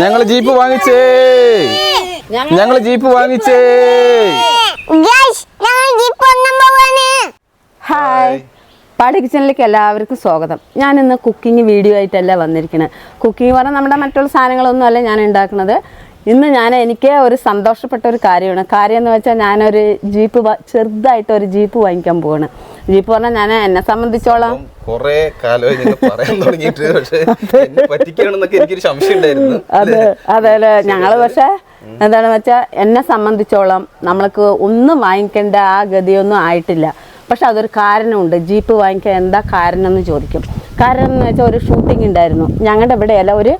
ഞങ്ങൾ ജീപ്പ് വാങ്ങിച്ചേ. ഞങ്ങൾ jeep വാങ്ങിച്ചേ. Hi. പാടി കിച്ചണിലേക്ക് എല്ലാവർക്കും സ്വാഗതം. ഞാൻ ഇന്ന് കുക്കിംഗ് വീഡിയോ ആയിട്ടല്ല വന്നിരിക്കുന്നത് കുക്കിംഗ് പറഞ്ഞാൽ നമ്മുടെ മറ്റുള്ള സാധനങ്ങളൊന്നും അല്ല ഞാൻ ഉണ്ടാക്കുന്നത്. ഇന്ന് ഞാൻ എനിക്ക് ഒരു സന്തോഷപ്പെട്ട ഒരു കാര്യമാണ്. കാര്യം എന്ന് വെച്ചാൽ ഞാനൊരു ജീപ്പ് ചെറുതായിട്ട് ഒരു ജീപ്പ് വാങ്ങിക്കാൻ പോവാണ്. ജീപ്പ് പറഞ്ഞാൽ ഞാൻ എന്നെ സംബന്ധിച്ചോളം കൊറേ കാലമായി നിങ്ങൾ പറയാൻ തുടങ്ങിയിട്ട് പക്ഷെ എന്നെ എനിക്കൊരു സംശയം ഉണ്ടായിരുന്നു. അതെ അതെ അല്ലേ ഞങ്ങൾ പക്ഷേ എന്താണെന്ന് വെച്ചാൽ എന്നെ സംബന്ധിച്ചോളം നമ്മൾക്ക് ഒന്നും വാങ്ങിക്കേണ്ട ആ ഗതിയൊന്നും ആയിട്ടില്ല. പക്ഷെ അതൊരു കാരണമുണ്ട്. ജീപ്പ് വാങ്ങിക്കാൻ എന്താ കാരണം എന്ന് ചോദിക്കും. കാരണം എന്ന് വെച്ചാൽ ഒരു ഷൂട്ടിംഗ് ഉണ്ടായിരുന്നു. ഞങ്ങളുടെ ഇവിടെയല്ല ഒരു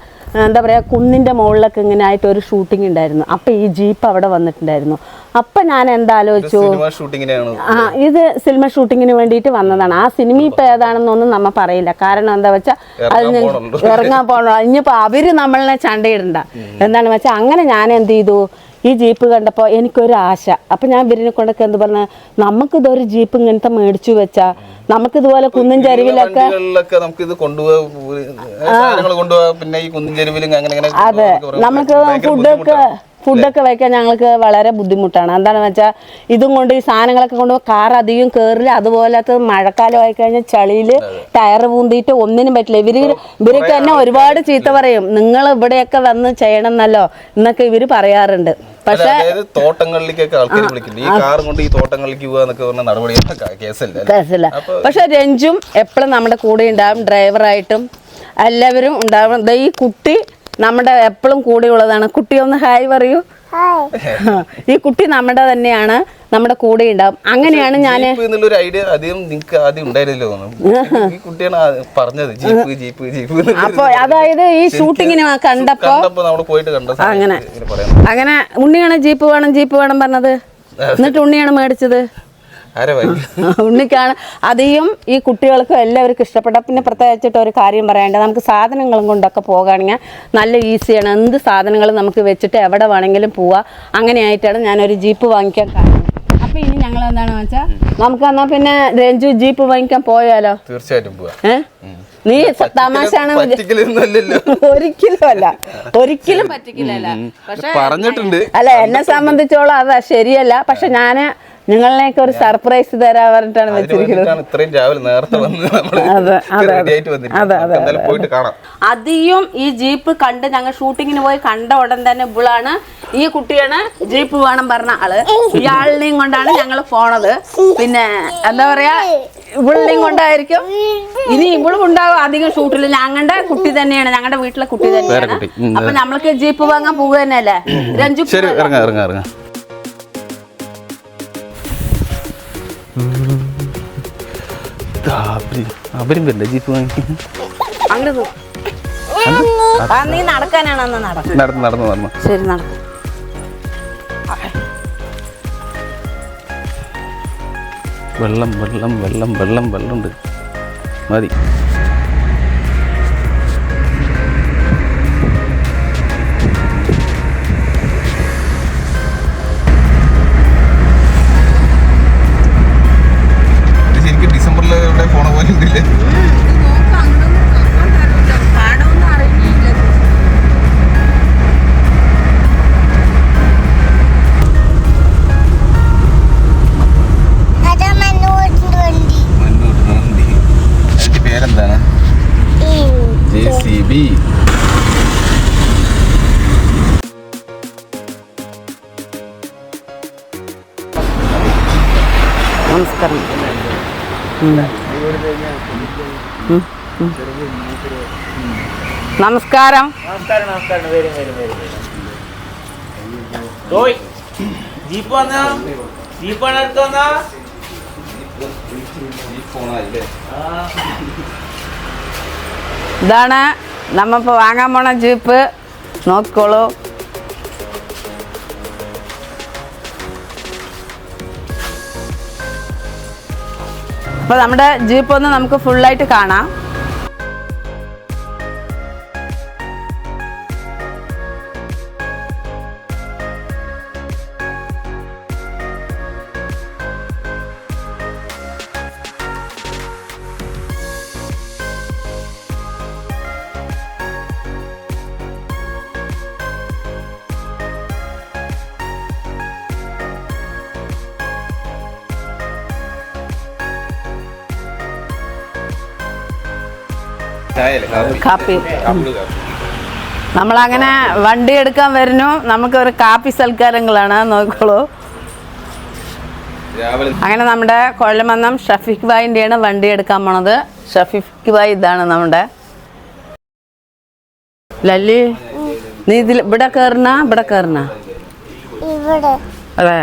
എന്താ പറയുക കുന്നിന്റെ മുകളിലൊക്കെ ഇങ്ങനെ ആയിട്ട് ഒരു ഷൂട്ടിംഗ് ഉണ്ടായിരുന്നു. അപ്പം ഈ ജീപ്പ് അവിടെ വന്നിട്ടുണ്ടായിരുന്നു. അപ്പം ഞാൻ എന്താലോചിച്ചു ആ ഇത് സിനിമ ഷൂട്ടിങ്ങിന് വേണ്ടിയിട്ട് വന്നതാണ്. ആ സിനിമ ഇപ്പം ഏതാണെന്നൊന്നും നമ്മൾ പറയില്ല. കാരണം എന്താ വെച്ചാൽ അതിന് പോണുണ്ട്. ഇറങ്ങാൻ പോകണം ഇനിയിപ്പോൾ അവർ നമ്മളെ ചണ്ടയിടണ്ട. എന്താണെന്ന് വെച്ചാൽ അങ്ങനെ ഞാൻ എന്ത് ചെയ്തു? ഈ ജീപ്പ് കണ്ടപ്പോൾ എനിക്കൊരു ആശ അപ്പം ഞാൻ ഇവരിനെ കൊണ്ടൊക്കെ എന്ത് പറഞ്ഞ നമുക്കിതൊരു ജീപ്പ് ഇങ്ങനത്തെ മേടിച്ചു വെച്ചാ നമുക്കിതുപോലെ കുന്നും ചരിവിലൊക്കെ നമുക്ക് കുന്നിൻ അങ്ങനെ അങ്ങനെ അതെ. നമുക്ക് ഫുഡൊക്കെ. ഫുഡൊക്കെ വയ്ക്കാൻ ഞങ്ങൾക്ക് വളരെ ബുദ്ധിമുട്ടാണ്. എന്താണെന്ന് വെച്ചാൽ ഇതും കൊണ്ട് ഈ സാധനങ്ങളൊക്കെ കൊണ്ട് കാർ അധികം കയറില്ല അതുപോലത്തെ മഴക്കാലം ആയി കഴിഞ്ഞാൽ ചളിയിൽ ടയർ പൂന്തിയിട്ട് ഒന്നിനും പറ്റില്ല. ഇവർ ഇവരൊക്കെ എന്നെ ഒരുപാട് ചീത്ത പറയും. നിങ്ങൾ ഇവിടെയൊക്കെ വന്ന് ചെയ്യണം എന്നല്ലോ എന്നൊക്കെ ഇവർ പറയാറുണ്ട്. പക്ഷേ തോട്ടങ്ങളിലേക്കൊക്കെ ആൾക്കാർ വിളിക്കുന്നു ഈ കൊണ്ട് ഈ തോട്ടങ്ങളിലേക്ക് എന്നൊക്കെ പറഞ്ഞ കേസല്ല? പക്ഷെ രഞ്ജും എപ്പോഴും നമ്മുടെ കൂടെ ഉണ്ടാവും. ഡ്രൈവറായിട്ടും എല്ലാവരും ഉണ്ടാവണം ഈ കുട്ടി നമ്മുടെ എപ്പോഴും കൂടെ ഉള്ളതാണ് കുട്ടി ഒന്ന് ഹായ് പറയൂ. ഈ കുട്ടി നമ്മുടെ തന്നെയാണ് നമ്മുടെ കൂടെ ഉണ്ടാവും. അങ്ങനെയാണ് ഞാൻ എന്നുള്ളൊരു ഐഡിയ അധികം നിങ്ങൾക്ക് ആദ്യം ഉണ്ടായിരുന്നല്ലോ ഈ കുട്ടിയാണ് ആ പറഞ്ഞത് ജീപ്പ് ജീപ്പ് ജീപ്പ് അപ്പൊ അതായത് ഈ ഷൂട്ടിങ്ങിന് കണ്ടപ്പോ പോയിട്ട് കണ്ട അങ്ങനെ. അങ്ങനെ ഉണ്ണിയാണ് ജീപ്പ് വേണം ജീപ്പ് വേണം പറഞ്ഞത്. എന്നിട്ട് ഉണ്ണിയാണ് മേടിച്ചത്. ഉണ്ണിക്കാണ്. അധികം ഈ കുട്ടികൾക്കും എല്ലാവർക്കും ഇഷ്ടപ്പെട്ട പിന്നെ പ്രത്യേകിച്ചിട്ട് ഒരു കാര്യം പറയേണ്ടത് നമുക്ക് സാധനങ്ങളും കൊണ്ടൊക്കെ പോകുകയാണെങ്കിൽ നല്ല ഈസിയാണ്. എന്ത് സാധനങ്ങളും നമുക്ക് വെച്ചിട്ട് എവിടെ വേണമെങ്കിലും പോവാം. അങ്ങനെയായിട്ടാണ് ഞാനൊരു ജീപ്പ് വാങ്ങിക്കാൻ കാരണം. അപ്പോൾ ഇനി ഞങ്ങൾ എന്താണെന്ന് വെച്ചാൽ നമുക്ക് എന്നാ പിന്നെ രഞ്ജു ജീപ്പ് വാങ്ങിക്കാൻ പോയാലോ? തീർച്ചയായിട്ടും പോവാ. നീ തമാശയാണ് ഒരിക്കലും അല്ല. ഒരിക്കലും പറ്റിക്കില്ലല്ല പക്ഷെ പറഞ്ഞിട്ടുണ്ട്. അല്ല എന്നെ സംബന്ധിച്ചോളം അതാ ശരിയല്ല. പക്ഷെ ഞാൻ നിങ്ങളിലേക്ക് ഒരു സർപ്രൈസ് തരാൻ പറഞ്ഞിട്ടാണ് വെച്ചിരിക്കുന്നത്. ഇത്രയും രാവിലെ നേരത്തെ വന്ന് പോയിട്ട് കാണാം. അധികം ഈ ജീപ്പ് കണ്ട് ഞങ്ങൾ ഷൂട്ടിങ്ങിന് പോയി കണ്ട ഉടൻ തന്നെ ഇവളാണ്. ഈ കുട്ടിയാണ് ജീപ്പ് വേണം പറഞ്ഞ ആൾ. ഇയാളിനെയും കൊണ്ടാണ് ഞങ്ങൾ പോണത്. പിന്നെ എന്താ പറയാ ഇവളിനെയും കൊണ്ടായിരിക്കും. ഇനി ഇവളും ഉണ്ടാവും അധികം ഷൂട്ടിൽ. ഞങ്ങളുടെ കുട്ടി തന്നെയാണ് ഞങ്ങളുടെ വീട്ടിലെ കുട്ടി തന്നെയാണ്. അപ്പൊ നമ്മൾക്ക് ജീപ്പ് വാങ്ങാൻ പോവുക തന്നെയല്ലേ? രഞ്ജു ഇറങ്ങാം ഇറങ്ങാം. അവരും വരില്ല ജീപ്പ് വാങ്ങി. അങ്ങോട്ട് നീ നടക്കാനാണോ നടക്കും നടന്ന് നടന്ന് നടന്നു. ശരി നടക്കും. വെള്ളം വെള്ളം വെള്ളം വെള്ളം വെള്ളമുണ്ട്. മതി. അടുത്ത് നമസ്കാരം ഇതാണ് നമ്മ വാങ്ങാൻ പോണ ജീപ്പ്. നോക്കിക്കോളൂ. അപ്പോൾ നമ്മുടെ ജീപ്പ് ഒന്ന് നമുക്ക് ഫുള്ളായിട്ട് കാണാം. കാപ്പി. നമ്മളങ്ങനെ വണ്ടി എടുക്കാൻ വരുന്നു. നമുക്ക് ഒരു കാപ്പി സൽക്കാരങ്ങളാണ്. നോക്കോളൂ അങ്ങനെ നമ്മുടെ കൊഴലമന്നം ഷഫീഖ് ഭായിന്റെയാണ് വണ്ടി എടുക്കാൻ പോണത്. ഷഫീഖ് ഭായ് ഇതാണ് നമ്മുടെ. ലല്ലി നീ ഇതിൽ ഇവിടെ കയറുന്ന ഇവിടെ കയറുന്ന അതെ.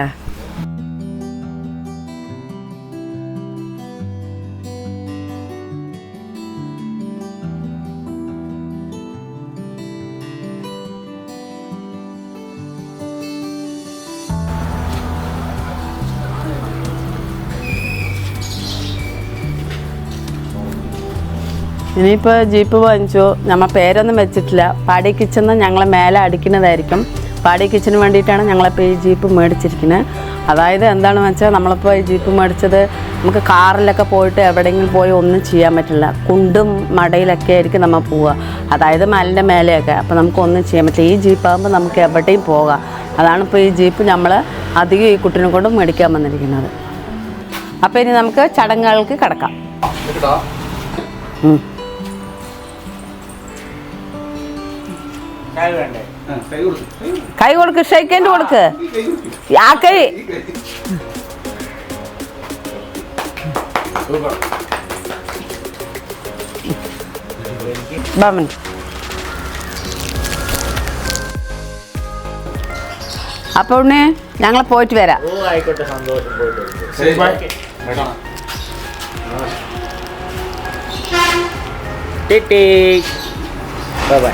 ഇനിയിപ്പോൾ ജീപ്പ് വാങ്ങിച്ചു? നമ്മൾ പേരൊന്നും വെച്ചിട്ടില്ല. പാടി കിച്ചൺ ഞങ്ങളെ മേലെ അടിക്കുന്നതായിരിക്കും. പാടി കിച്ചന് വേണ്ടിയിട്ടാണ് ഞങ്ങളിപ്പോൾ ഈ ജീപ്പ് മേടിച്ചിരിക്കുന്നത്. അതായത് എന്താണെന്ന് വെച്ചാൽ നമ്മളിപ്പോൾ ഈ ജീപ്പ് മേടിച്ചത് നമുക്ക് കാറിലൊക്കെ പോയിട്ട് എവിടെയെങ്കിലും പോയി ഒന്നും ചെയ്യാൻ പറ്റില്ല. കുണ്ടും മടയിലൊക്കെ ആയിരിക്കും നമ്മൾ പോവുക. അതായത് മലിന്റെ മേലെയൊക്കെ. അപ്പോൾ നമുക്ക് ഒന്നും ചെയ്യാൻ പറ്റില്ല. ഈ ജീപ്പാകുമ്പോൾ നമുക്ക് എവിടെയും പോകാം. അതാണ് ഇപ്പോൾ ഈ ജീപ്പ് നമ്മൾ അധികം ഈ കുട്ടിനെ കൊണ്ട് മേടിക്കാൻ വന്നിരിക്കുന്നത്. അപ്പോൾ ഇനി നമുക്ക് ചടങ്ങുകൾക്ക് കിടക്കാം. കൈ കൊടുക്ക്. ഷെയ്ക്കൻഡ് കൊടുക്ക്. ആ കൈ ബാമൻ അപ്പൊ ഉണ്ണി ഞങ്ങൾ പോയിട്ട് വരാം. ഓ ആയിക്കോട്ടെ സന്തോഷം പോയിട്ട് വരൂ. ശരി. ബൈ. ബൈ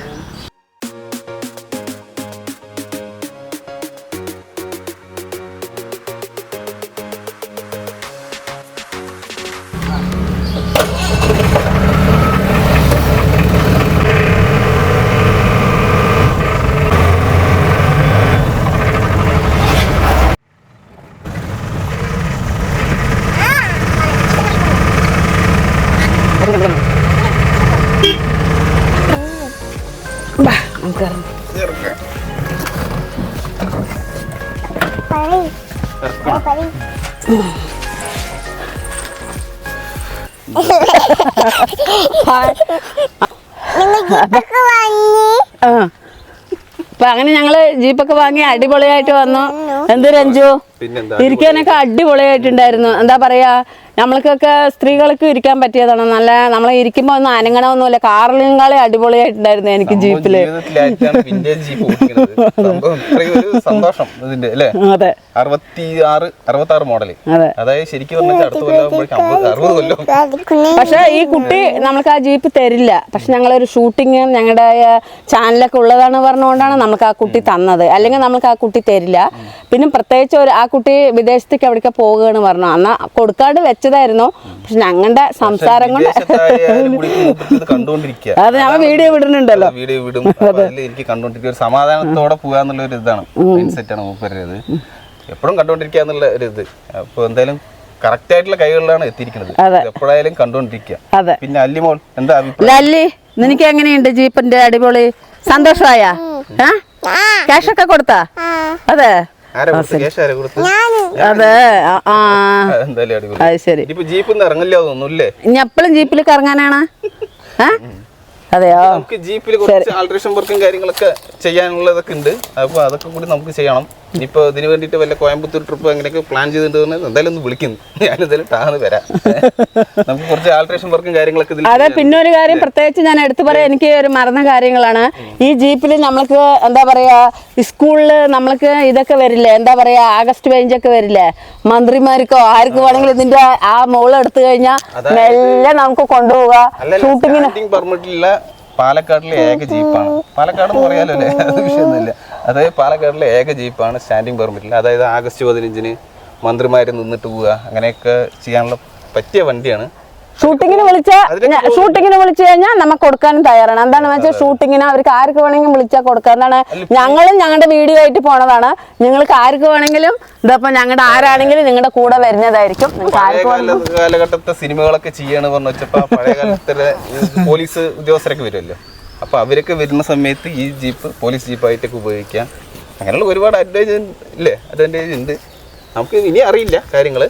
അപ്പൊ അങ്ങനെ ഞങ്ങൾ ജീപ്പൊക്കെ വാങ്ങി അടിപൊളിയായിട്ട് വന്നു. എന്ത് രഞ്ജു? പിന്നെന്താ ഇരിക്കാനൊക്കെ അടിപൊളിയായിട്ടുണ്ടായിരുന്നു. എന്താ പറയാ? നമ്മൾക്കൊക്കെ സ്ത്രീകൾക്ക് ഇരിക്കാൻ പറ്റിയതാണ്. നല്ല നമ്മളെ ഇരിക്കുമ്പോ ഒന്നും അനങ്ങണമൊന്നുമില്ല. കാറിലും കളി അടിപൊളിയായിട്ടുണ്ടായിരുന്നു എനിക്ക് ജീപ്പിൽ. സന്തോഷം ഇതിന്റെ അല്ലേ? അതെ. അറുപത്തി ആറ് അറുപത്തി ആറ് മോഡൽ അതായത് ശരിക്കും പക്ഷെ ഈ കുട്ടി നമ്മൾക്ക് ആ ജീപ്പ് തരില്ല. പക്ഷെ ഞങ്ങളൊരു ഷൂട്ടിങ് ഞങ്ങളുടെ ചാനലൊക്കെ ഉള്ളതാണ് പറഞ്ഞുകൊണ്ടാണ് നമുക്ക് ആ കുട്ടി തന്നത്. അല്ലെങ്കിൽ നമുക്ക് ആ കുട്ടി തരില്ല. പിന്നെ പ്രത്യേകിച്ച് ഒരു ആ കുട്ടി വിദേശത്തേക്ക് എവിടേക്ക് പോകുകയാണ് പറഞ്ഞു. അന്ന് കൊടുക്കാണ്ട് വെച്ചതായിരുന്നു പക്ഷെ ഞങ്ങളുടെ സംസാരം കൊണ്ട് അത് ഞങ്ങൾ വീഡിയോ വിടുന്നുണ്ടല്ലോ. വീഡിയോ വിടും. അതിൽ എനിക്ക് കണ്ടോണ്ടിരിക്കുക ഒരു സമാധാനത്തോടെ പോകാന്നുള്ള ഒരു ഇതാണ് മൈൻഡ് സെറ്റാണ് മൂപ്പരുത് എപ്പോഴും കണ്ടോണ്ടിരിക്കുക എന്നുള്ള ഒരു ഇത്. അപ്പൊ എന്തായാലും കറക്റ്റ് ആയിട്ടുള്ള കൈകളിലാണ് എത്തിയിരിക്കുന്നത്. എപ്പോഴായാലും കണ്ടോണ്ടിരിക്കുക അതെ. പിന്നെ അല്ലിമോൾ എന്താ അഭിപ്രായം? ലല്ലി നിനക്ക് എങ്ങനെയുണ്ട് ജീപ്പിന്റെ അടിപൊളി? സന്തോഷമായ ക്യാഷൊക്കെ കൊടുത്താ? അതെ. അതെ ആ, അത് ശരി. ഇപ്പൊ ജീപ്പിൽ ഇറങ്ങില്ല തോന്നുന്നില്ലേ? ഇനി എപ്പോഴും ജീപ്പിൽ കറങ്ങാനാണ് അതെയോ? നമുക്ക് ജീപ്പിൽ കുറച്ച് ആൾട്രേഷൻ വർക്കും കാര്യങ്ങളൊക്കെ ചെയ്യാനുള്ളതൊക്കെ ഉണ്ട്. അപ്പൊ അതൊക്കെ കൂടി നമുക്ക് ചെയ്യണം. ഇനിയിപ്പോ ഇതിന് വേണ്ടിയിട്ട് വല്ല കോയമ്പത്തൂർ ട്രിപ്പ് അങ്ങനെയൊക്കെ പ്ലാൻ ചെയ്തിട്ടുണ്ട് എന്തായാലും ഒന്ന് വിളിക്കുന്നു ഞാൻ എന്തായാലും ടാന്ന് വരാം. നമുക്ക് കുറച്ച് ആൾട്രേഷൻ വർക്കും കാര്യങ്ങളൊക്കെ അതെ പിന്നെ ഒരു കാര്യം പ്രത്യേകിച്ച് ഞാൻ എടുത്തു പറയാം എനിക്ക് ഒരു മറന്ന കാര്യങ്ങളാണ്. ഈ ജീപ്പിൽ നമ്മൾക്ക് എന്താ പറയാ സ്കൂളിൽ നമ്മൾക്ക് ഇതൊക്കെ വരില്ലേ? എന്താ പറയാ ആഗസ്റ്റ് പതിനഞ്ചൊക്കെ വരില്ലേ? മന്ത്രിമാർക്കോ ആർക്ക് വേണമെങ്കിലും ഇതിന്റെ ആ മോൾ എടുത്തു കഴിഞ്ഞാൽ മെല്ലെ നമുക്ക് കൊണ്ടുപോകാം ഷൂട്ടിങ്ങിന് പാലക്കാടിലെ ഏക ജീപ്പാണ്. പാലക്കാട് എന്ന് പറയാലോ അല്ലേ? അത് വിഷയമൊന്നുമില്ല. അതായത് പാലക്കാടിലെ ഏക ജീപ്പാണ് സ്റ്റാൻഡിങ് പെർമിറ്റിൽ. അതായത് ആഗസ്റ്റ് പതിനഞ്ചിന് മന്ത്രിമാർ നിന്നിട്ട് പോവുക അങ്ങനെയൊക്കെ ചെയ്യാനുള്ള പറ്റിയ വണ്ടിയാണ്. ഷൂട്ടിങ്ങിന് വിളിച്ച ഷൂട്ടിങ്ങിന് വിളിച്ചു കഴിഞ്ഞാൽ നമുക്ക് കൊടുക്കാനും തയ്യാറാണ്. എന്താണെന്ന് വെച്ചാൽ ഷൂട്ടിങ്ങിന് അവർക്ക് ആർക്ക് വേണമെങ്കിലും വിളിച്ചാൽ കൊടുക്കാം. എന്താണ് ഞങ്ങളും ഞങ്ങളുടെ വീഡിയോ ആയിട്ട് പോണതാണ്. നിങ്ങൾക്ക് ആർക്ക് വേണമെങ്കിലും ഇതപ്പോ ഞങ്ങളുടെ ആരാണെങ്കിലും നിങ്ങളുടെ കൂടെ വരുന്നതായിരിക്കും. കാലഘട്ടത്തെ സിനിമകളൊക്കെ ചെയ്യാണ് പറഞ്ഞു വെച്ചപ്പോ പഴയ പോലീസ് ഉദ്യോഗസ്ഥരൊക്കെ വരുമല്ലോ. അപ്പൊ അവരൊക്കെ വരുന്ന സമയത്ത് ഈ ജീപ്പ് പോലീസ് ജീപ്പായിട്ടൊക്കെ ഉപയോഗിക്കാം. അങ്ങനെയുള്ള ഒരുപാട് അഡ്വാന്റേജ് ഇല്ലേ? അഡ്വാന്റേജ് ഉണ്ട്. നമുക്ക് ഇനി അറിയില്ല കാര്യങ്ങൾ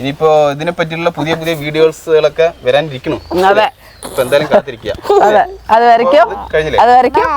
ഇനിയിപ്പോ ഇതിനെ പറ്റിയുള്ള പുതിയ പുതിയ വീഡിയോസുകളൊക്കെ വരാനിരിക്കണം. അപ്പൊ എന്തായാലും കാത്തിരിക്കുക. അതെ. വരയ്ക്കും. അത് വരയ്ക്കും.